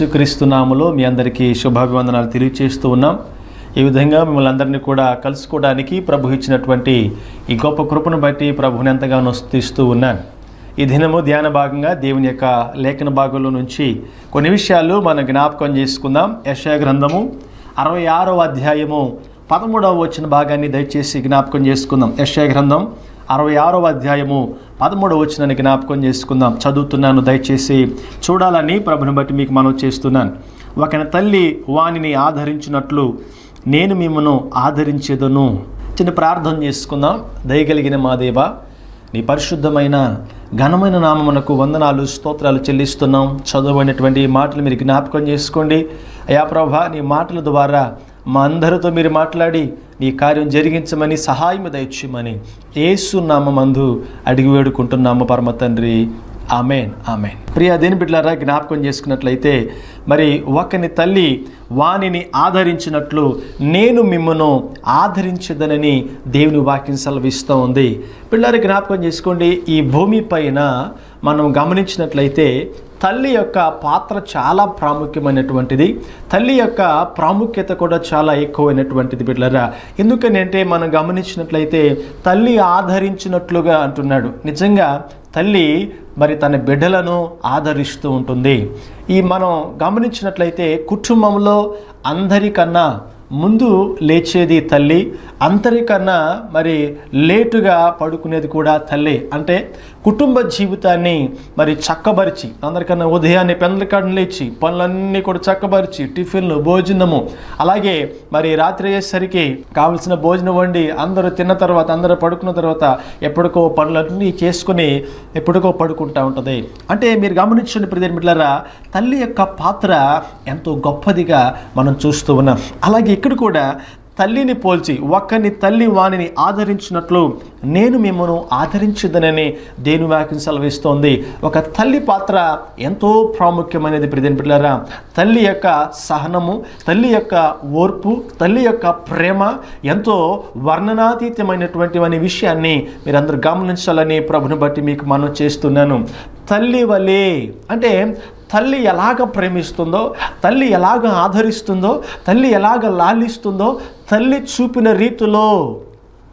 యేసుక్రీస్తునాములో మీ అందరికీ శుభాభివందనాలు తెలియచేస్తూ ఉన్నాం. ఈ విధంగా మిమ్మల్ని అందరినీ కూడా కలుసుకోవడానికి ప్రభు ఇచ్చినటువంటి ఈ గొప్ప కృపను బట్టి ప్రభుని ఎంతగానో స్థిస్తూ ఉన్నాను. ఈ దినము ధ్యాన భాగంగా దేవుని యొక్క లేఖన భాగంలో నుంచి కొన్ని విషయాలు మనం జ్ఞాపకం చేసుకుందాం. యశయ గ్రంథము అరవై ఆరవ అధ్యాయము పదమూడవ వచ్చిన భాగాన్ని దయచేసి జ్ఞాపకం చేసుకుందాం. యశయ గ్రంథం అరవై ఆరవ అధ్యాయము పదమూడవ వచ్చిన జ్ఞాపకం చేసుకుందాం. చదువుతున్నాను దయచేసి చూడాలని ప్రభుని బట్టి మీకు మనం చేస్తున్నాను. ఒక తల్లి వానిని ఆదరించినట్లు నేను మిమ్మను ఆదరించేదను. చిన్న ప్రార్థన చేసుకుందాం. దయగలిగిన మా దేవ నీ పరిశుద్ధమైన ఘనమైన నామమునకు వందనాలు స్తోత్రాలు చెల్లిస్తున్నాం. చదువైనటువంటి మాటలు మీరు జ్ఞాపకం చేసుకోండి. అయా ప్రభా నీ మాటల ద్వారా మా అందరితో మీరు మాట్లాడి నీ కార్యం జరిగించమని సహాయం దయచేయమని ఏసు నామందు అడిగి వేడుకుంటున్నాము పరమ తండ్రి. Amen amen. ప్రియా దేని బిడ్డలారా జ్ఞాపకం చేసుకున్నట్లయితే మరి ఒకని తల్లి వానిని ఆదరించినట్లు నేను మిమ్మను ఆదరించదనని దేవుని వాక్యం సెలవిస్తూ ఉంది. పిల్లలు జ్ఞాపకం చేసుకోండి ఈ భూమి పైన మనం గమనించినట్లయితే తల్లి యొక్క పాత్ర చాలా ప్రాముఖ్యమైనటువంటిది. తల్లి యొక్క ప్రాముఖ్యత కూడా చాలా ఎక్కువైనటువంటిది బిడ్డలరా. ఎందుకనంటే మనం గమనించినట్లయితే తల్లి ఆదరించినట్లుగా అంటున్నాడు. నిజంగా తల్లి మరి తన బిడ్డలను ఆదరిస్తూ ఉంటుంది. ఈ మనం గమనించినట్లయితే కుటుంబంలో అందరికన్నా ముందు లేచేది తల్లి అందరికన్నా మరి లేటుగా పడుకునేది కూడా తల్లి. అంటే కుటుంబ జీవితాన్ని మరి చక్కబరిచి అందరికన్నా ఉదయాన్నే పెందలకాడని లేచి పనులన్నీ కూడా చక్కబరిచి టిఫిన్లు భోజనము అలాగే మరి రాత్రి అయ్యేసరికి కావలసిన భోజనం వండి అందరూ తిన్న తర్వాత అందరూ పడుకున్న తర్వాత ఎప్పటికో పనులన్నీ చేసుకుని ఎప్పటికో పడుకుంటా ఉంటుంది. అంటే మీరు గమనించండి ప్రదేశ్ తల్లి యొక్క పాత్ర ఎంతో గొప్పదిగా మనం చూస్తూ ఉన్నాం. అలాగే ఇక్కడ కూడా తల్లిని పోల్చి ఒక్కని తల్లి వాణిని ఆదరించినట్లు నేను మిమ్మను ఆదరించదనని దేని వాక్యం సెలవిస్తోంది. ఒక తల్లి పాత్ర ఎంతో ప్రాముఖ్యమైనది ప్రదేన్ పిల్లరా తల్లి యొక్క సహనము తల్లి యొక్క ఓర్పు తల్లి యొక్క ప్రేమ ఎంతో వర్ణనాతీతమైనటువంటి అనే విషయాన్ని మీరందరూ గమనించాలని ప్రభుని బట్టి మీకు మనం చేస్తున్నాను. తల్లి వలే అంటే తల్లి ఎలాగ ప్రేమిస్తుందో తల్లి ఎలాగ ఆదరిస్తుందో తల్లి ఎలాగ లాలిస్తుందో తల్లి చూపిన రీతిలో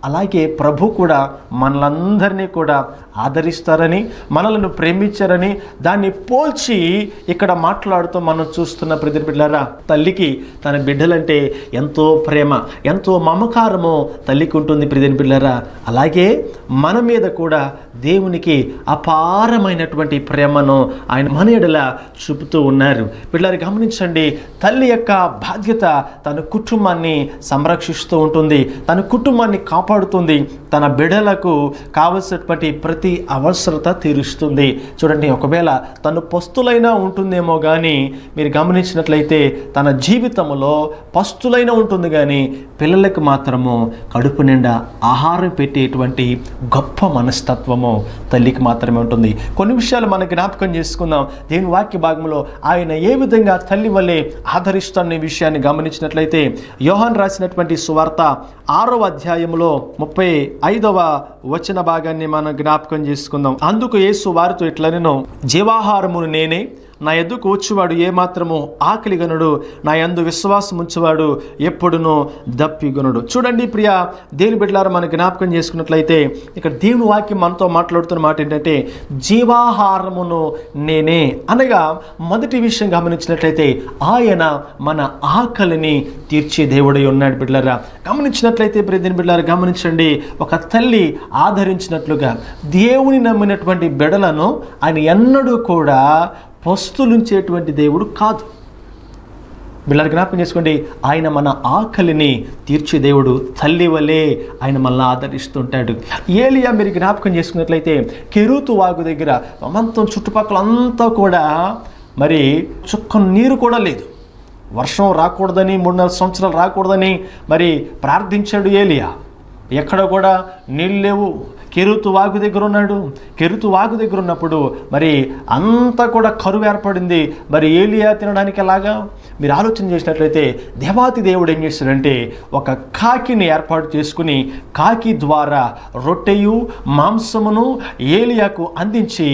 అలాగే ప్రభు కూడా మనలందరినీ కూడా ఆదరిస్తారని మనలను ప్రేమించారని దాన్ని పోల్చి ఇక్కడ మాట్లాడుతూ మనం చూస్తున్న ప్రతి బిడ్డలారా తల్లికి తన బిడ్డలంటే ఎంతో ప్రేమ ఎంతో మమకారము తల్లికి ఉంటుంది ప్రతి బిడ్డలారా. అలాగే మన మీద కూడా దేవునికి అపారమైనటువంటి ప్రేమను ఆయన మన ఎడల చూపుతూ ఉన్నారు. పిల్లలు గమనించండి తల్లి యొక్క బాధ్యత తన కుటుంబాన్ని సంరక్షిస్తూ ఉంటుంది తన కుటుంబాన్ని కాపాడుతుంది తన బిడలకు కావలసినటువంటి ప్రతి అవసరత తీరుస్తుంది. చూడండి ఒకవేళ తను పస్తులైనా ఉంటుందేమో కానీ మీరు గమనించినట్లయితే తన జీవితంలో పస్తులైన ఉంటుంది కానీ పిల్లలకు మాత్రము కడుపు నిండా ఆహారం పెట్టేటువంటి గొప్ప మనస్తత్వము తల్లికి మాత్రమే ఉంటుంది. కొన్ని విషయాలు మనం జ్ఞాపకం చేసుకుందాం. దేని వాక్య భాగంలో ఆయన ఏ విధంగా తల్లి వల్లే ఆదరిస్తున్న విషయాన్ని గమనించినట్లయితే యోహన్ రాసినటువంటి సువార్త ఆరవ అధ్యాయంలో ముప్పై ఐదవ వచన భాగాన్ని మనం జ్ఞాపకం చేసుకుందాం. అందుకు యేసు వారితో ఇట్లనెను జీవాహారమును నేనే నా ఎద్దుకు వచ్చేవాడు ఏమాత్రము ఆకలిగనుడు నా యందు విశ్వాసం ఉంచేవాడు ఎప్పుడునూ దప్పిగనుడు. చూడండి ప్రియ దేవుని బిడ్డలారా మన జ్ఞాపకం చేసుకున్నట్లయితే ఇక్కడ దేవుని వాక్యం మనతో మాట్లాడుతున్న మాట ఏంటంటే జీవాహారమును నేనే అనగా మొదటి విషయం గమనించినట్లయితే ఆయన మన ఆకలిని తీర్చే దేవుడై ఉన్నాడు బిడ్డలారా. గమనించినట్లయితే ప్రతిని బిడ్డలారా గమనించండి ఒక తల్లి ఆదరించినట్లుగా దేవుని నమ్మినటువంటి బిడలను ఆయన ఎన్నడూ కూడా పస్తులుంచేటువంటి దేవుడు కాదు. వీళ్ళని జ్ఞాపకం చేసుకోండి ఆయన మన ఆకలిని తీర్చే దేవుడు తల్లి వలే ఆయన మనల్ని ఆదరిస్తుంటాడు. ఏలియా మీరు జ్ఞాపకం చేసుకున్నట్లయితే కెరూతు వాగు దగ్గర మొత్తం చుట్టుపక్కల అంతా కూడా మరి చుక్క నీరు కూడా లేదు. వర్షం రాకూడదని మూడున్నర సంవత్సరాలు రాకూడదని మరి ప్రార్థించాడు ఏలియా. ఎక్కడ కూడా నీళ్ళు లేవు. కెరుతు వాగు దగ్గర ఉన్నాడు. కెరుతు వాగు దగ్గర ఉన్నప్పుడు మరి అంతా కూడా కరువు ఏర్పడింది. మరి ఏలియా తినడానికి ఎలాగా? మీరు ఆలోచన చేసినట్లయితే దేవాతి దేవుడు ఏం చేస్తాడంటే ఒక కాకిని ఏర్పాటు చేసుకుని కాకి ద్వారా రొట్టెయు మాంసమును ఏలియాకు అందించి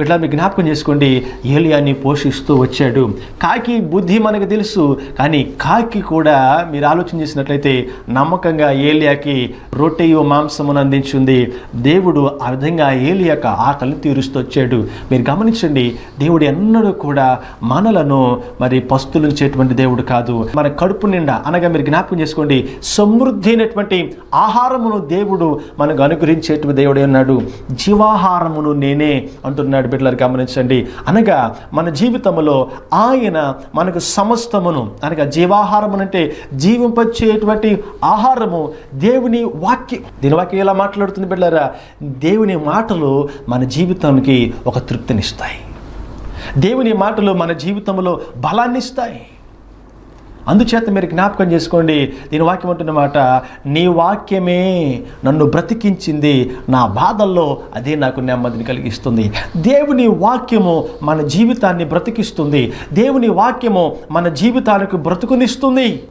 ఇట్లా మీరు జ్ఞాపకం చేసుకోండి. ఏలియాని పోషిస్తూ వచ్చాడు. కాకి బుద్ధి మనకు తెలుసు కానీ కాకి కూడా మీరు ఆలోచన చేసినట్లయితే నమ్మకంగా ఏలియాకి రొట్టెయు మాంసమును అందించింది. దేవుడు ఆ విధంగా ఏలి ఆకలిని తీరుస్తూ తీరుస్తొచ్చాడు. మీరు గమనించండి దేవుడు ఎన్నడూ కూడా మనలను మరి పస్తులు పస్తులుంచేటువంటి దేవుడు కాదు. మన కడుపు నిండా అనగా మీరు జ్ఞాపకం చేసుకోండి సమృద్ధి అయినటువంటి ఆహారమును దేవుడు మనకు అనుగ్రహించేటువంటి దేవుడే ఉన్నాడు. జీవాహారమును నేనే అంటున్నాడు బిడ్డలు గమనించండి. అనగా మన జీవితంలో ఆయన మనకు సమస్తమును అనగా జీవాహారం అంటే జీవింపచేటువంటి ఆహారము దేవుని వాక్యం దీని వాక్యం ఎలా మాట్లాడుతుంది బిడ్డలారా? దేవుని మాటలు మన జీవితానికి ఒక తృప్తినిస్తాయి. దేవుని మాటలు మన జీవితంలో బలాన్ని ఇస్తాయి అందుచేత మీరు జ్ఞాపకం చేసుకోండి దీని వాక్యం అంటున్నమాట నీ వాక్యమే నన్ను బ్రతికించింది నా బాధల్లో అదే నాకు నెమ్మదిని కలిగిస్తుంది. దేవుని వాక్యము మన జీవితాన్ని బ్రతికిస్తుంది దేవుని వాక్యము మన జీవితానికి బ్రతుకునిస్తుంది.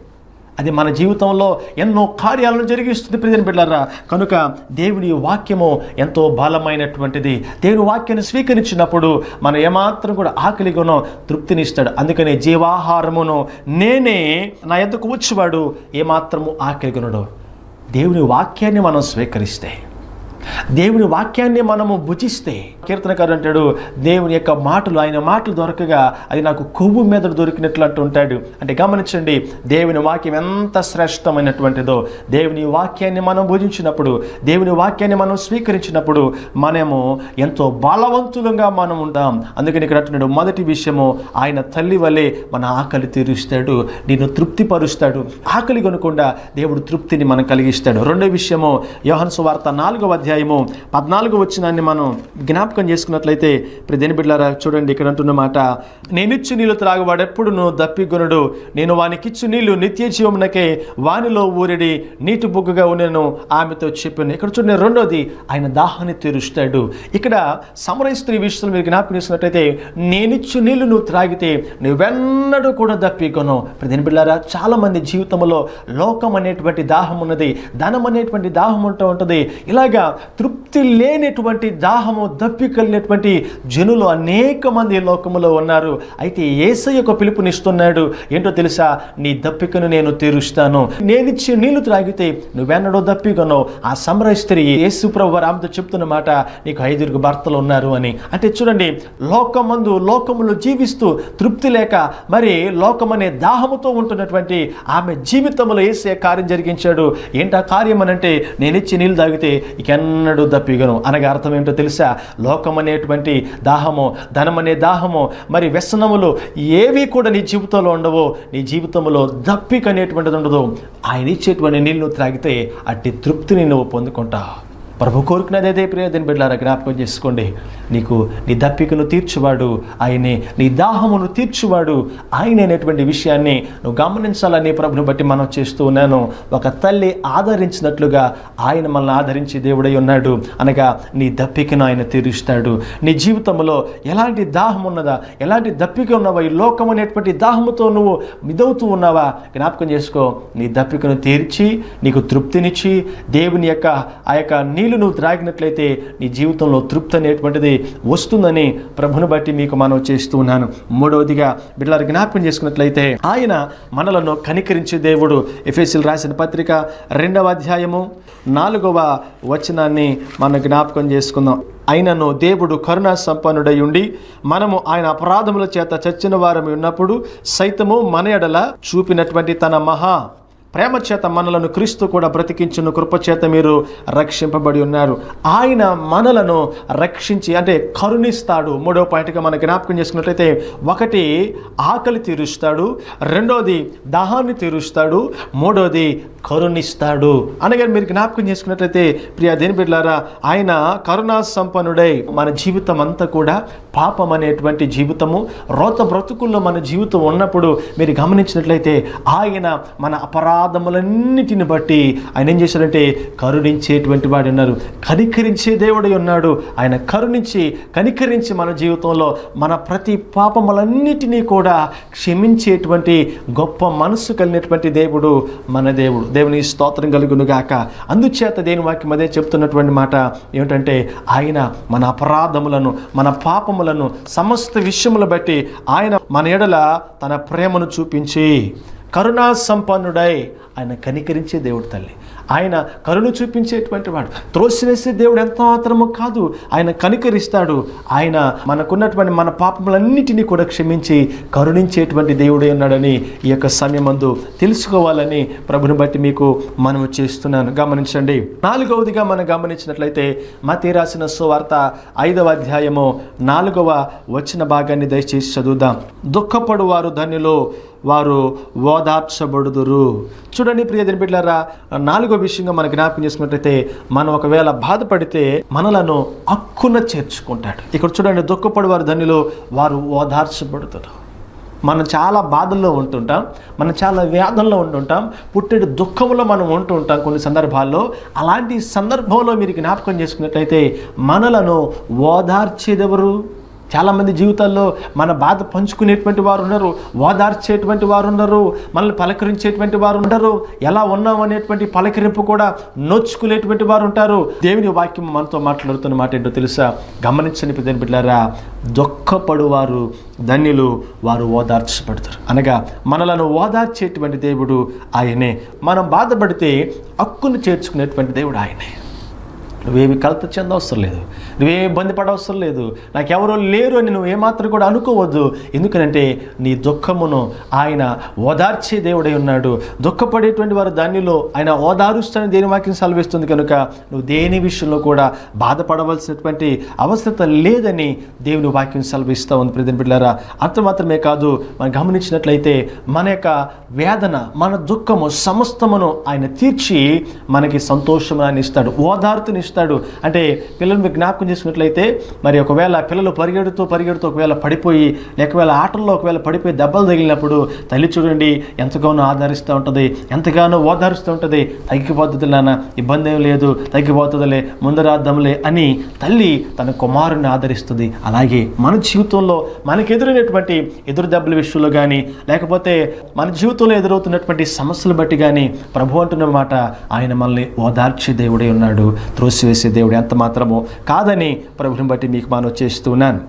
అది మన జీవితంలో ఎన్నో కార్యాలను జరిగిస్తుంది ప్రజలు బిడ్డారా కనుక దేవుని వాక్యము ఎంతో బలమైనటువంటిది. దేవుని వాక్యాన్ని స్వీకరించినప్పుడు మనం ఏమాత్రం కూడా ఆకలిగానో తృప్తినిస్తాడు. అందుకనే జీవాహారమును నేనే నా ఎద్దకు వచ్చేవాడు ఏమాత్రము ఆకలిగొనడు. దేవుని వాక్యాన్ని మనం స్వీకరిస్తే దేవుని వాక్యాన్ని మనము భుజిస్తే కీర్తనకారు అంటాడు దేవుని యొక్క మాటలు ఆయన మాటలు దొరకగా అది నాకు కొవ్వు మీద దొరికినట్లు అంటుంటాడు అంటే గమనించండి దేవుని వాక్యం ఎంత శ్రేష్టమైనటువంటిదో దేవుని వాక్యాన్ని మనం భుజించినప్పుడు దేవుని వాక్యాన్ని మనం స్వీకరించినప్పుడు మనము ఎంతో బలవంతులుగా మనం ఉంటాం. అందుకని ఇక్కడ అంటున్నాడు మొదటి విషయము ఆయన తల్లి వలె మన ఆకలి తీరుస్తాడు నిన్ను తృప్తిపరుస్తాడు. ఆకలి కొనకుండా దేవుడు తృప్తిని మనం కలిగిస్తాడు. రెండో విషయము యోహన్ సువార్త నాలుగవ అధ్యాయము పద్నాలుగు వచ్చినాన్ని మనం జ్ఞాపకం చేసుకున్నట్లయితే ఇప్పుడు దేని బిడ్డారా చూడండి ఇక్కడ అంటున్న మాట నేనిచ్చు నీళ్ళు త్రాగువాడెప్పుడును దప్పిగొనుడు నేను వానికిచ్చు నీళ్ళు నిత్య జీవమునకే వానిలో ఊరిడి నీటి బుగ్గగా ఉన్నాను ఆమెతో చెప్పాను. ఇక్కడ చూడండి రెండోది ఆయన దాహాన్ని తీరుస్తాడు. ఇక్కడ సమరయ స్త్రీ విషయంలో మీరు జ్ఞాపకం చేసుకున్నట్లయితే నేనిచ్చు నీళ్ళు నువ్వు త్రాగితే నువ్వెన్నడూ కూడా దప్పికొను. ఇప్పుడు దేని బిడ్డారా జీవితంలో లోకం అనేటువంటి దాహం ఉన్నది ధనం అనేటువంటి దాహం ఉంటూ ఉంటుంది. ఇలాగా తృప్తి లేనటువంటి దాహము దప్పికలినటువంటి జనులు అనేక మంది లోకంలో లోకములో ఉన్నారు. అయితే ఏసయ్య యొక్క పిలుపునిస్తున్నాడు ఏంటో తెలుసా? నీ దప్పికను నేను తీరుస్తాను. నేనిచ్చి నీళ్ళు త్రాగితే నువ్వెన్నడో దప్పికను ఆ సమర స్త్రీ యేసు ప్రభు రామతో చెప్తున్న మాట నీకు ఐదుగురు భర్తలు ఉన్నారు అని. అంటే చూడండి లోకమందు లోకములో జీవిస్తూ తృప్తి లేక మరి లోకమనే దాహముతో ఉంటున్నటువంటి ఆమె జీవితంలో ఏసే కార్యం జరిగించాడు. ఏంటా కార్యం అనంటే నేను నీళ్ళు తాగితే ఇకెన్నడూ దప్పిగను. అనగా అర్థం ఏంటో తెలుసా? లోకం అనేటువంటి దాహము ధనం అనే దాహము మరి వ్యసనములు ఏవి కూడా నీ జీవితంలో ఉండవు నీ జీవితంలో దప్పిక అనేటువంటిది ఉండదు. ఆయన ఇచ్చేటువంటి నీళ్ళు త్రాగితే అట్టి తృప్తిని నువ్వు పొందుకుంటావు. ప్రభు కోరుకున్నది అదే ప్రియదని జ్ఞాపకం చేసుకోండి. నీకు నీ దప్పికను తీర్చువాడు ఆయనే నీ దాహమును తీర్చువాడు ఆయన అనేటువంటి విషయాన్ని నువ్వు గమనించాలని ప్రభుని బట్టి మనం చేస్తూ ఉన్నాను. ఒక తల్లి ఆదరించినట్లుగా ఆయన మనల్ని ఆదరించి దేవుడై ఉన్నాడు. అనగా నీ దప్పికను ఆయన తీరుస్తాడు. నీ జీవితంలో ఎలాంటి దాహం ఉన్నదా ఎలాంటి దప్పిక ఉన్నావా ఈ లోకం అనేటువంటి దాహముతో నువ్వు మిదవుతూ ఉన్నావా? జ్ఞాపకం చేసుకో నీ దప్పికను తీర్చి నీకు తృప్తినిచ్చి దేవుని యొక్క ఆ యొక్క నీళ్ళు నువ్వు త్రాగినట్లయితే నీ జీవితంలో తృప్తి అనేటువంటిది వస్తుందని ప్రభును బట్టి మీకు మనం చేస్తూ ఉన్నాను. మూడవదిగా బిడ్డలారు జ్ఞాపకం చేసుకున్నట్లయితే ఆయన మనలను కనికరించే దేవుడు. ఎఫ్ఎస్ఎల్ రాసిన పత్రిక రెండవ అధ్యాయము నాలుగవ వచనాన్ని మనం జ్ఞాపకం చేసుకుందాం. అయినను దేవుడు కరుణా సంపన్నుడై ఉండి మనము ఆయన అపరాధముల చేత చచ్చిన వారమి ఉన్నప్పుడు సైతము మన ఎడల చూపినటువంటి తన మహా ప్రేమ చేత మనలను క్రీస్తు కూడా బ్రతికించిన. కృపచేత మీరు రక్షింపబడి ఉన్నారు. ఆయన మనలను రక్షించి అంటే కరుణిస్తాడు. మూడో పాయింట్గా మనం జ్ఞాపకం చేసుకున్నట్లయితే ఒకటి ఆకలి తీరుస్తాడు రెండోది దాహాన్ని తీరుస్తాడు మూడోది కరుణిస్తాడు. అనగా మీరు జ్ఞాపకం చేసుకున్నట్లయితే ప్రియా దేని బిడ్డలారా ఆయన కరుణా సంపన్నుడై మన జీవితం అంతా కూడా పాపం అనేటువంటి జీవితము రోత బ్రతుకుల్లో మన జీవితం ఉన్నప్పుడు మీరు గమనించినట్లయితే ఆయన మన అపరా అపరాధములన్నిటిని బట్టి ఆయన ఏం చేశాడంటే కరుణించేటువంటి వాడు ఉన్నారు. కనికరించే దేవుడై ఉన్నాడు. ఆయన కరుణించి కనికరించి మన జీవితంలో మన ప్రతి పాపములన్నిటినీ కూడా క్షమించేటువంటి గొప్ప మనసు కలిగినటువంటి దేవుడు మన దేవుడు. దేవుని స్తోత్రం కలుగునుగాక అందుచేత దేని వాక్యం అదే చెప్తున్నటువంటి మాట ఏమిటంటే ఆయన మన అపరాధములను మన పాపములను సమస్త విషయములు బట్టి ఆయన మన ఎడల తన ప్రేమను చూపించి కరుణా సంపన్నుడై ఆయన కనికరించే దేవుడు తల్లి. ఆయన కరుణ చూపించేటువంటి వాడు. త్రోసివేసే దేవుడు ఎంత మాత్రము కాదు. ఆయన కనికరిస్తాడు. ఆయన మనకున్నటువంటి మన పాపములన్నిటినీ కూడా క్షమించి కరుణించేటువంటి దేవుడే ఉన్నాడని ఈ యొక్క సమయమందు తెలుసుకోవాలని ప్రభుని బట్టి మీకు మనము చేస్తున్నాను. గమనించండి. నాలుగవదిగా మనం గమనించినట్లయితే మతి రాసిన సువార్త ఐదవ అధ్యాయము నాలుగవ వచ్చిన భాగాన్ని దయచేసి చదువుదాం. దుఃఖపడు వారు ధన్యులు వారు ఓదార్చబడుదురు. చూడండి. ప్రియదని బిడ్డారా నాలుగో విషయంగా మనం జ్ఞాపకం చేసుకున్నట్లయితే మనం ఒకవేళ బాధపడితే మనలను హక్కున చేర్చుకుంటాడు. ఇక్కడ చూడండి దుఃఖపడు వారు వారు ఓదార్చబడుతారు మనం చాలా బాధల్లో ఉంటుంటాం మనం చాలా వ్యాధంలో ఉంటుంటాం పుట్టెడు దుఃఖంలో మనం ఉంటూ ఉంటాం కొన్ని సందర్భాల్లో. అలాంటి సందర్భంలో మీరు జ్ఞాపకం చేసుకున్నట్లయితే మనలను ఓదార్చేదెవరు? చాలామంది జీవితాల్లో మన బాధ పంచుకునేటువంటి వారు ఉన్నారు ఓదార్చేటువంటి వారు ఉన్నారు మనల్ని పలకరించేటువంటి వారు ఉండరు. ఎలా ఉన్నాం అనేటువంటి పలకరింపు కూడా నోచుకునేటువంటి వారు ఉంటారు. దేవుని వాక్యం మనతో మాట్లాడుతున్న మాట ఏంటో తెలుసా? గమనించని పెద్దని బిడ్డారా దుఃఖపడువారు ధన్యులు వారు ఓదార్చబడతారు. అనగా మనలను ఓదార్చేటువంటి దేవుడు ఆయనే. మనం బాధపడితే హక్కును చేర్చుకునేటువంటి దేవుడు ఆయనే. నువ్వేమి కలత చెందవసరం లేదు. నువ్వేమి ఇబ్బంది పడవసరం లేదు. నాకెవరో లేరు అని నువ్వు ఏమాత్రం కూడా అనుకోవద్దు. ఎందుకనంటే నీ దుఃఖమును ఆయన ఓదార్చే దేవుడై ఉన్నాడు. దుఃఖపడేటువంటి వారు దానిలో ఆయన ఓదారుస్తానని దేని వాక్యం సెలవిస్తుంది కనుక నువ్వు దేని విషయంలో కూడా బాధపడవలసినటువంటి అవసరత లేదని దేవుని వాక్యం సెలవిస్తూ ఉంది ప్రతి బిడ్డారా అంత మాత్రమే కాదు మనం గమనించినట్లయితే మన యొక్క వేదన మన దుఃఖము సమస్తమును ఆయన తీర్చి మనకి సంతోషం అని ఇస్తాడు. ఓదార్తని ఇస్తాడు అంటే పిల్లలు మీకు జ్ఞాపకం చేసినట్లయితే మరి ఒకవేళ పిల్లలు పరిగెడుతూ పరిగెడుతూ ఒకవేళ పడిపోయి లేకవేళ ఆటల్లో ఒకవేళ పడిపోయి దెబ్బలు తగిలినప్పుడు తల్లి చూడండి ఎంతగానో ఆదరిస్తూ ఉంటుంది ఎంతగానో ఓదారుస్తూ ఉంటుంది. తగ్గిపోతుంది నాన్న ఇబ్బంది ఏం లేదు తగ్గిపోతుందిలే ముందరాద్దంలే అని తల్లి తన కుమారుని ఆదరిస్తుంది. అలాగే మన జీవితంలో మనకు ఎదురైనటువంటి ఎదురు దెబ్బల విషయంలో కానీ లేకపోతే మన జీవితంలో ఎదురవుతున్నటువంటి సమస్యలు బట్టి కానీ ప్రభు అంటున్న మాట ఆయన మనల్ని ఓదార్చే దేవుడే ఉన్నాడు. త్రోసివేసే దేవుడు ఎంత మాత్రమో కాదని ప్రభుని బట్టి మీకు మనం చేస్తున్నాను.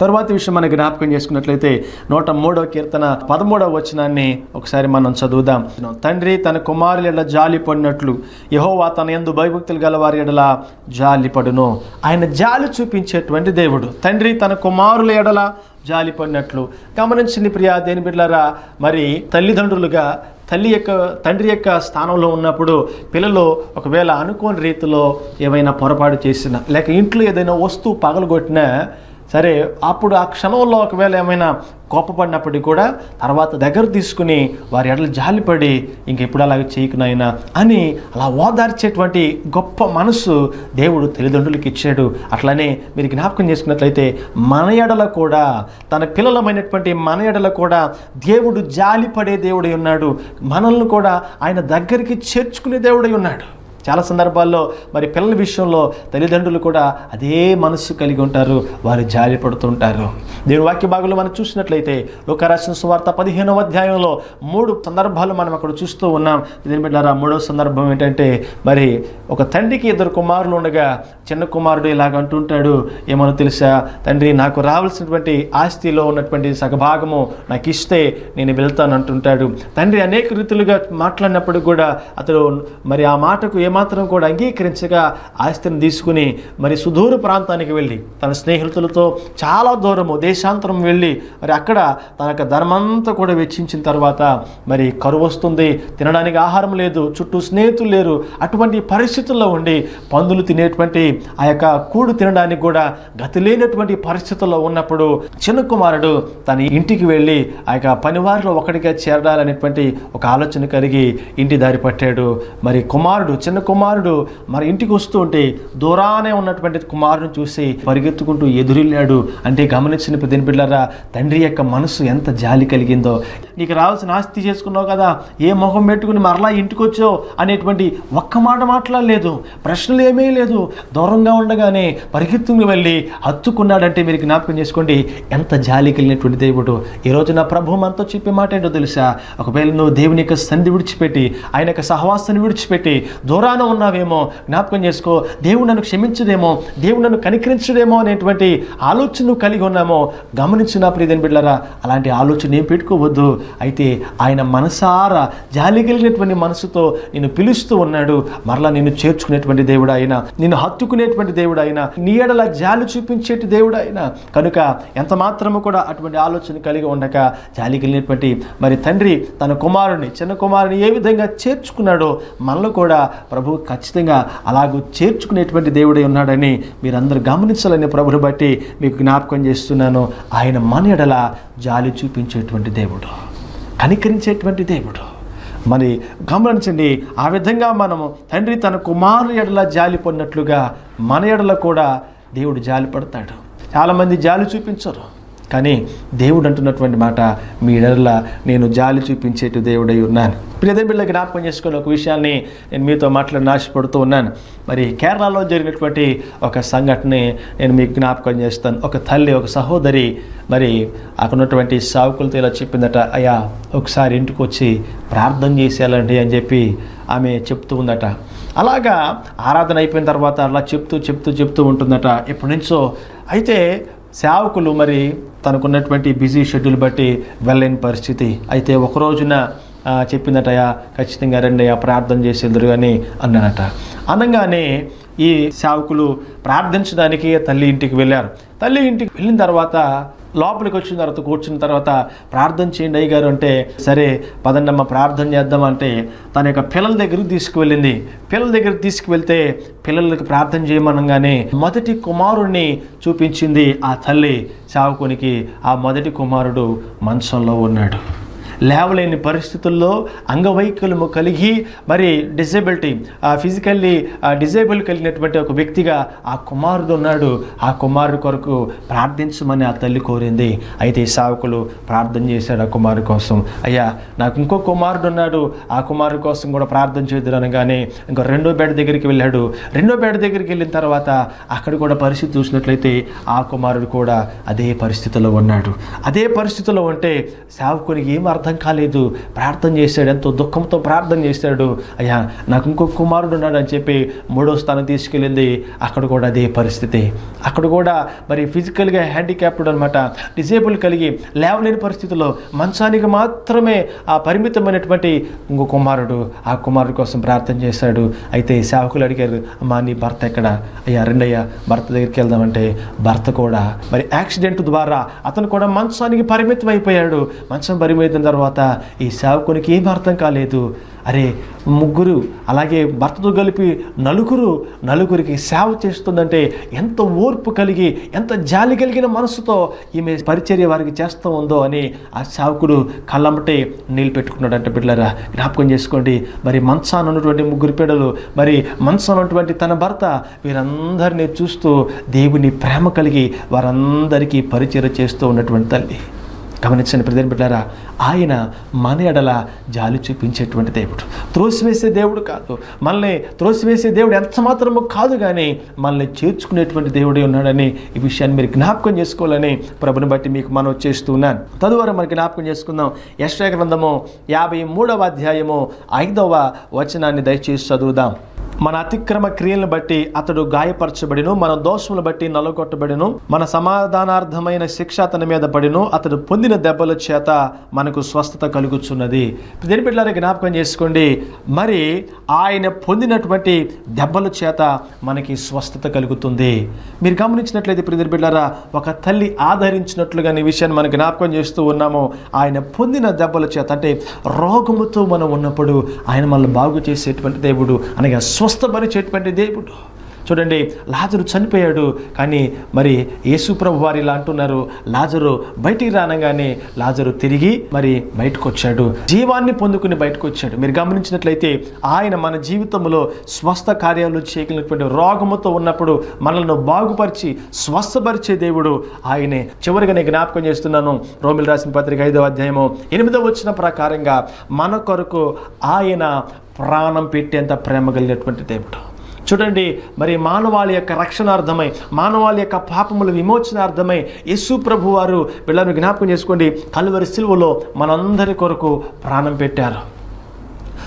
తరువాత విషయం మనం జ్ఞాపకం చేసుకున్నట్లయితే నూట మూడో కీర్తన పదమూడవ వచనాన్ని ఒకసారి మనం చదువుదాం. తండ్రి తన కుమారుల ఎడల జాలి పడినట్లు యహోవా తన ఎందు భయభక్తులు గలవారి ఎడల జాలి పడును. ఆయన జాలి చూపించేటువంటి దేవుడు. తండ్రి తన కుమారుల ఎడల జాలి పడినట్లు. గమనించింది ప్రియా దేని బిడ్డలరా మరి తల్లిదండ్రులుగా తల్లి యొక్క తండ్రి యొక్క స్థానంలో ఉన్నప్పుడు పిల్లలు ఒకవేళ అనుకోని రీతిలో ఏమైనా పొరపాటు చేసినా లేక ఇంట్లో ఏదైనా వస్తువు పగలగొట్టినా సరే అప్పుడు ఆ క్షణంలో ఒకవేళ ఏమైనా కోపపడినప్పటికీ కూడా తర్వాత దగ్గర తీసుకుని వారి ఎడలు జాలిపడి ఇంక ఎప్పుడు అలాగే చేయకునైనా అని అలా ఓదార్చేటువంటి గొప్ప మనసు దేవుడు తల్లిదండ్రులకి ఇచ్చాడు. అట్లనే మీరు జ్ఞాపకం చేసుకున్నట్లయితే మన ఎడల కూడా తన పిల్లలమైనటువంటి మన ఎడల కూడా దేవుడు జాలిపడే దేవుడై ఉన్నాడు. మనల్ని కూడా ఆయన దగ్గరికి చేర్చుకునే దేవుడై ఉన్నాడు. చాలా సందర్భాల్లో మరి పిల్లల విషయంలో తల్లిదండ్రులు కూడా అదే మనస్సు కలిగి ఉంటారు వారు జాలి పడుతుంటారు. దేవుని వాక్య భాగంలో మనం చూసినట్లయితే లోకరాసిన సువార్త పదిహేనవ అధ్యాయంలో మూడు సందర్భాలు మనం అక్కడ చూస్తూ ఉన్నాం. దీని బిడ్డారా మూడవ సందర్భం ఏంటంటే మరి ఒక తండ్రికి ఇద్దరు కుమారులు ఉండగా చిన్న కుమారుడు ఇలాగ అంటుంటాడు ఏమో తెలుసా తండ్రి నాకు రావాల్సినటువంటి ఆస్తిలో ఉన్నటువంటి సగభాగము నాకు ఇస్తే నేను వెళ్తాను అంటుంటాడు తండ్రి అనేక రీతులుగా మాట్లాడినప్పుడు కూడా అతడు మరి ఆ మాటకు ఏమాత్రం కూడా అంగీకరించగా ఆస్తిని తీసుకుని మరి సుదూర ప్రాంతానికి వెళ్ళి తన స్నేహితులతో చాలా దూరము దేశాంతరం వెళ్ళి మరి అక్కడ తన యొక్క ధర్మంతా కూడా వెచ్చించిన తర్వాత మరి కరువు వస్తుంది తినడానికి ఆహారం లేదు చుట్టూ స్నేహితులు లేరు అటువంటి పరిస్థితుల్లో ఉండి పందులు తినేటువంటి ఆ యొక్క కూడు తినడానికి కూడా గతి లేనటువంటి పరిస్థితుల్లో ఉన్నప్పుడు చిన్న కుమారుడు తన ఇంటికి వెళ్ళి ఆ యొక్క పనివారిలో ఒకటిగా చేరాలనేటువంటి ఒక ఆలోచన కలిగి ఇంటి దారి పట్టాడు. మరి కుమారుడు చిన్న కుమారుడు మరి ఇంటికి వస్తూ ఉంటే దూరానే ఉన్నటువంటి కుమారుని చూసి పరిగెత్తుకుంటూ ఎదురెళ్ళాడు అంటే గమనించిన పెద్ద బిడ్డారా తండ్రి యొక్క మనసు ఎంత జాలి కలిగిందో. నీకు రావాల్సిన ఆస్తి చేసుకున్నావు కదా ఏ ముఖం పెట్టుకుని మరలా ఇంటికి వచ్చావు అనేటువంటి ఒక్క మాట మాట్లాడలేదు. ప్రశ్నలు ఏమీ లేదు. దూరంగా ఉండగానే పరిగెత్తుకుని వెళ్ళి హత్తుకున్నాడంటే మీరు జ్ఞాపకం చేసుకోండి ఎంత జాలి కలిగినటువంటి దేవుడు. ఈరోజు నా ప్రభు మనతో చెప్పే మాట ఏంటో తెలుసా? ఒకవేళ నువ్వు దేవుని యొక్క సంధి విడిచిపెట్టి ఆయన యొక్క సహవాసాన్ని విడిచిపెట్టి దూరాన ఉన్నావేమో? జ్ఞాపకం చేసుకో. దేవుడు నన్ను క్షమించదేమో? దేవుడు నన్ను కనికరించడేమో అనేటువంటి ఆలోచన కలిగి ఉన్నామో? గమనించిన ప్రియదని బిడ్డరా అలాంటి ఆలోచన ఏం పెట్టుకోవద్దు. అయితే ఆయన మనసారా జాలి కలిగినటువంటి మనసుతో నేను పిలుస్తూ ఉన్నాడు. మరలా నిన్ను చేర్చుకునేటువంటి దేవుడు ఆయన నిన్ను హత్తుకునేటువంటి దేవుడు ఆయన నీ ఎడల జాలి చూపించేటి దేవుడు ఆయన కనుక ఎంత మాత్రము కూడా అటువంటి ఆలోచన కలిగి ఉండక జాలి కలిగినటువంటి మరి తండ్రి తన కుమారుని చిన్న కుమారుని ఏ విధంగా చేర్చుకున్నాడో మనలో కూడా ప్రభు ఖచ్చితంగా అలాగూ చేర్చుకునేటువంటి దేవుడై ఉన్నాడని మీరందరూ గమనించాలని ప్రభుని బట్టి మీకు జ్ఞాపకం చేస్తున్నాను. ఆయన మన ఎడల జాలి చూపించేటువంటి దేవుడు కనికరించేటువంటి దేవుడు. మరి గమనించండి ఆ విధంగా మనము తండ్రి తన కుమారు ఎడల జాలి పొందినట్లుగా మన ఎడల కూడా దేవుడు జాలి పడతాడు. చాలామంది జాలి చూపించరు. కానీ దేవుడు అంటున్నటువంటి మాట మీ ఎడల నేను జాలి చూపించేటి దేవుడై ఉన్నాను. ప్రియదే బిడ్డ జ్ఞాపకం చేసుకుని ఒక విషయాన్ని నేను మీతో మాట్లాడి నాశపడుతూ ఉన్నాను. మరి కేరళలో జరిగినటువంటి ఒక సంఘటన నేను మీకు జ్ఞాపకం చేస్తాను. ఒక తల్లి ఒక సహోదరి మరి అక్కడ ఉన్నటువంటి సావుకులతో ఇలా చెప్పిందట అయ్యా ఒకసారి ఇంటికి వచ్చి ప్రార్థన చేసేయాలండి అని చెప్పి ఆమె చెప్తూ ఉందట. అలాగా ఆరాధన అయిపోయిన తర్వాత అలా చెప్తూ చెప్తూ చెప్తూ ఉంటుందట. ఎప్పటి నుంచో అయితే సేవకులు మరి తనకున్నటువంటి బిజీ షెడ్యూల్ బట్టి వెళ్ళలేని పరిస్థితి. అయితే ఒక రోజున ఆ, చెప్పిందటయా ఖచ్చితంగా రండి ప్రార్థన చేసి అని అన్నానట. అనగానే ఈ సేవకులు ప్రార్థించడానికి తల్లి ఇంటికి వెళ్ళారు. తల్లి ఇంటికి వెళ్ళిన తర్వాత లోపలికి వచ్చిన తర్వాత కూర్చున్న తర్వాత ప్రార్థన చేయండి అయ్య గారు అంటే సరే పదండమ్మ ప్రార్థన చేద్దామంటే తన యొక్క పిల్లల దగ్గరికి తీసుకువెళ్ళింది. పిల్లల దగ్గరికి తీసుకువెళ్తే పిల్లలకి ప్రార్థన చేయమనగానే మొదటి కుమారుణ్ణి చూపించింది ఆ తల్లి. చావుకునికి ఆ మొదటి కుమారుడు మంచంలో ఉన్నాడు. లేవలేని పరిస్థితుల్లో అంగవైకల్యము కలిగి మరి డిజేబిలిటీ ఫిజికల్లీ డిజేబుల్ కలిగినటువంటి ఒక వ్యక్తిగా ఆ కుమారుడు ఉన్నాడు. ఆ కుమారుడు కొరకు ప్రార్థించమని ఆ తల్లి కోరింది. అయితే ఈ సావకులు ప్రార్థన చేశాడు ఆ కుమారుడు కోసం. అయ్యా నాకు ఇంకో కుమారుడు ఉన్నాడు. ఆ కుమారుడు కోసం కూడా ప్రార్థన చేద్దురు అనగానే ఇంకో రెండో బెడ్ దగ్గరికి వెళ్ళాడు. రెండో బెడ్ దగ్గరికి వెళ్ళిన తర్వాత అక్కడ కూడా పరిస్థితి చూసినట్లయితే ఆ కుమారుడు కూడా అదే పరిస్థితిలో ఉన్నాడు. అదే పరిస్థితిలో ఉంటే సేవకునికి ఏం అర్థం కాలేదు. ప్రార్థన చేశాడు. ఎంతో దుఃఖంతో ప్రార్థన చేశాడు. అయ్యా నాకు ఇంకొక కుమారుడు ఉన్నాడు అని చెప్పి మూడో స్థానం తీసుకెళ్ళింది. అక్కడ కూడా అదే పరిస్థితి. అక్కడ కూడా మరి ఫిజికల్గా హ్యాండిక్యాప్డ్ అనమాట డిజేబుల్ కలిగి లేవలేని పరిస్థితిలో మంచానికి మాత్రమే ఆ పరిమితమైనటువంటి ఇంకో కుమారుడు ఆ కుమారుడు కోసం ప్రార్థన చేశాడు. అయితే సేవకులు అడిగారు అమ్మా నీ భర్త ఎక్కడ? అయ్యా రెండయ్యా భర్త దగ్గరికి వెళ్దామంటే భర్త కూడా. మరి యాక్సిడెంట్ ద్వారా అతను కూడా మంచానికి పరిమితం అయిపోయాడు మంచం పరిమితం తర్వాత ఈ సేవకునికి ఏం అర్థం కాలేదు. అరే ముగ్గురు అలాగే భర్తతో కలిపి నలుగురు నలుగురికి సేవ చేస్తుందంటే ఎంత ఓర్పు కలిగి ఎంత జాలి కలిగిన మనసుతో ఈమె పరిచర్య వారికి చేస్తూ ఉందో అని ఆ సేవకుడు కళ్ళమ్మటే నీళ్ళు పెట్టుకున్నాడంట బిడ్డలరా. జ్ఞాపకం చేసుకోండి మరి మంచాన ఉన్నటువంటి ముగ్గురు పిడలు మరి మంచాన ఉన్నటువంటి తన భర్త వీరందరినీ చూస్తూ దేవుని ప్రేమ కలిగి వారందరికీ పరిచర్య చేస్తూ ఉన్నటువంటి తల్లి. గమనించండి ప్రజలు బిడ్డారా ఆయన మన ఎడల జాలి చూపించేటువంటి దేవుడు. త్రోసివేసే దేవుడు కాదు మనల్ని త్రోసివేసే దేవుడు ఎంత మాత్రము కాదు కానీ మనల్ని చేర్చుకునేటువంటి దేవుడే ఉన్నాడని ఈ విషయాన్ని మీరు జ్ఞాపకం చేసుకోవాలని ప్రభుని బట్టి మీకు మనం చేస్తున్నాను తదువారు మనకి జ్ఞాపకం చేసుకుందాం యశ్వ గ్రంథము యాభై మూడవ అధ్యాయము ఐదవ వచనాన్ని దయచేసి చదువుదాం. మన అతిక్రమ క్రియలను బట్టి అతడు గాయపరచబడిను మన దోషములు బట్టి నలగొట్టబడిను మన సమాధానార్థమైన శిక్ష అతని మీద పడిను అతడు పొందిన దెబ్బల చేత మనకు స్వస్థత కలుగుచున్నది. దేని బిడ్డలారా జ్ఞాపకం చేసుకోండి. మరి ఆయన పొందినటువంటి దెబ్బల చేత మనకి స్వస్థత కలుగుతుంది. మీరు గమనించినట్లయితే ప్రిదిరి బిడ్డారా ఒక తల్లి ఆదరించినట్లుగా ఈ విషయాన్ని మనం జ్ఞాపకం చేస్తూ ఉన్నాము. ఆయన పొందిన దెబ్బల చేత అంటే రోగముతో మనం ఉన్నప్పుడు ఆయన మనల్ని బాగు చేసేటువంటి దేవుడు అనగా స్వస్థపరిచేటువంటి దేవుడు. చూడండి లాజరు చనిపోయాడు కానీ మరి యేసుప్రభు వారు ఇలా అంటున్నారు. లాజరు బయటికి రానగానే లాజరు తిరిగి మరి బయటకు వచ్చాడు జీవాన్ని పొందుకుని బయటకు వచ్చాడు మీరు గమనించినట్లయితే ఆయన మన జీవితంలో స్వస్థ కార్యాలు చేయగలిగినటువంటి రోగముతో ఉన్నప్పుడు మనల్ని బాగుపరిచి స్వస్థపరిచే దేవుడు ఆయనే. చివరిగా నేను జ్ఞాపకం చేస్తున్నాను రోమిల్ రాసిన పత్రిక ఐదవ అధ్యాయము ఎనిమిదవ వచ్చిన ప్రకారంగా మన కొరకు ఆయన ప్రాణం పెట్టేంత ప్రేమ కలిగినటువంటి దేవుడు. చూడండి మరి మానవాళి యొక్క రక్షణార్థమై మానవాళి యొక్క పాపముల విమోచనార్థమై యేసు ప్రభు వారు వీళ్ళని జ్ఞాపకం చేసుకోండి. కలువరి సిలువలో మనందరి కొరకు ప్రాణం పెట్టారు.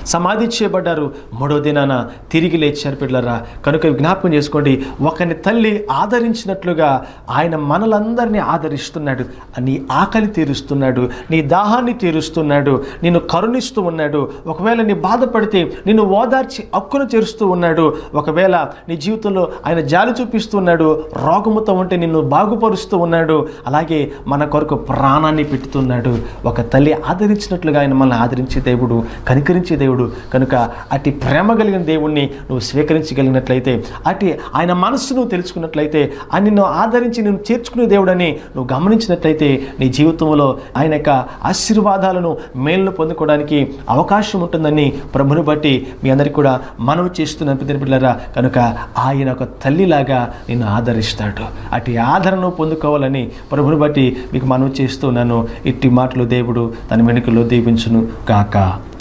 సమాధి చేయబడ్డారు. మూడో దినాన తిరిగి లేచారు పిల్లరా. కనుక జ్ఞాపకం చేసుకోండి ఒకని తల్లి ఆదరించినట్లుగా ఆయన మనలందరినీ ఆదరిస్తున్నాడు. నీ ఆకలి తీరుస్తున్నాడు నీ దాహాన్ని తీరుస్తున్నాడు నిన్ను కరుణిస్తూ ఉన్నాడు. ఒకవేళ నీ బాధపడితే నిన్ను ఓదార్చి హక్కును చేరుస్తూ ఉన్నాడు. ఒకవేళ నీ జీవితంలో ఆయన జాలి చూపిస్తున్నాడు రోగముతో ఉంటే నిన్ను బాగుపరుస్తూ ఉన్నాడు. అలాగే మన కొరకు ప్రాణాన్ని పెట్టుతున్నాడు. ఒక తల్లి ఆదరించినట్లుగా ఆయన మనల్ని ఆదరించే దేవుడు కనికరించే దేవుడు కనుక అతి ప్రేమ కలిగిన దేవుణ్ణి నువ్వు స్వీకరించగలిగినట్లయితే అటు ఆయన మనస్సు నువ్వు తెలుసుకున్నట్లయితే ఆయన నిన్ను ఆదరించి నేను చేర్చుకునే దేవుడని నువ్వు గమనించినట్లయితే నీ జీవితంలో ఆయన యొక్క ఆశీర్వాదాలను మేలును పొందుకోవడానికి అవకాశం ఉంటుందని ప్రభుని బట్టి మీ అందరికీ కూడా మనవి చేస్తున్న పిల్లరా కనుక ఆయన ఒక తల్లిలాగా నిన్ను ఆదరిస్తాడు. అటు ఆదరణను పొందుకోవాలని ప్రభుని బట్టి మీకు మనవి చేస్తూ నన్ను ఇట్టి మాటలు దేవుడు తన వెనుకలో దీవించును కాక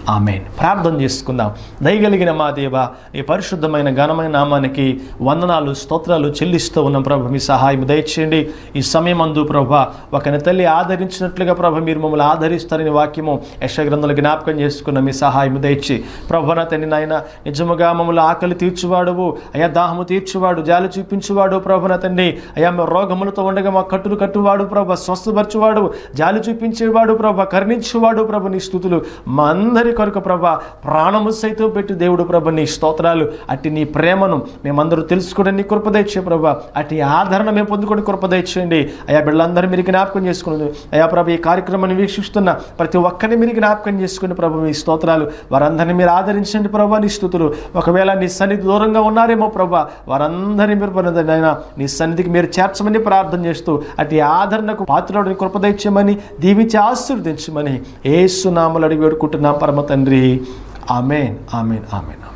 ఆమెన్. ప్రార్థన చేసుకుందాం. దయగలిగిన మా దేవ ఈ పరిశుద్ధమైన ఘనమైన నామానికి వందనాలు స్తోత్రాలు చెల్లిస్తూ ఉన్నాం ప్రభు మీ సహాయం దయచేయండి. ఈ సమయం అందు ప్రభ ఒకని తల్లి ఆదరించినట్లుగా ప్రభ మీరు మమ్మల్ని ఆదరిస్తారని వాక్యము యశగ్రంథాలు జ్ఞాపకం చేసుకున్న మీ సహాయం దయచి. ప్రభు తండ్రి నాయన నిజముగా మమ్మల్ని ఆకలి తీర్చువాడువు. అయా దాహము తీర్చువాడు జాలి చూపించువాడు ప్రభు తండ్రి. అయా రోగములతో ఉండగా మా కట్టులు కట్టువాడు ప్రభ స్వస్థపరచువాడు జాలి చూపించేవాడు ప్రభ కరుణించేవాడు ప్రభ నీ స్థుతులు మా అందరి కొరకు ప్రభ ప్రాణము సైతం పెట్టి దేవుడు ప్రభ నీ స్తోత్రాలు అట్టి నీ ప్రేమను మేమందరూ తెలుసుకోవడం నీ కృపదయచ్చే ప్రభ. అట్టి ఆదరణ మేము పొందుకొని కృపదయచేయండి అయా బిడ్డలందరూ మీరు జ్ఞాపకం చేసుకున్నది అయా ప్రభ ఈ కార్యక్రమాన్ని వీక్షిస్తున్న ప్రతి ఒక్కరిని మీరు జ్ఞాపకం చేసుకుని ప్రభు మీ స్తోత్రాలు వారందరినీ మీరు ఆదరించండి ప్రభా నీ స్థుతులు. ఒకవేళ నీ సన్నిధి దూరంగా ఉన్నారేమో ప్రభా వారందరినీ మీరు పొందైనా నీ సన్నిధికి మీరు చేర్చమని ప్రార్థన చేస్తూ అటు ఆదరణకు పాత్రని కృపదయచేయమని దీవించి ఆశీర్వదించమని ఏసునామలు అడిగి వేడుకుంటున్నాం. పరమ తండ్రి ఆమెన్ ఆమెన్ ఆమెన్ ఆమెన్.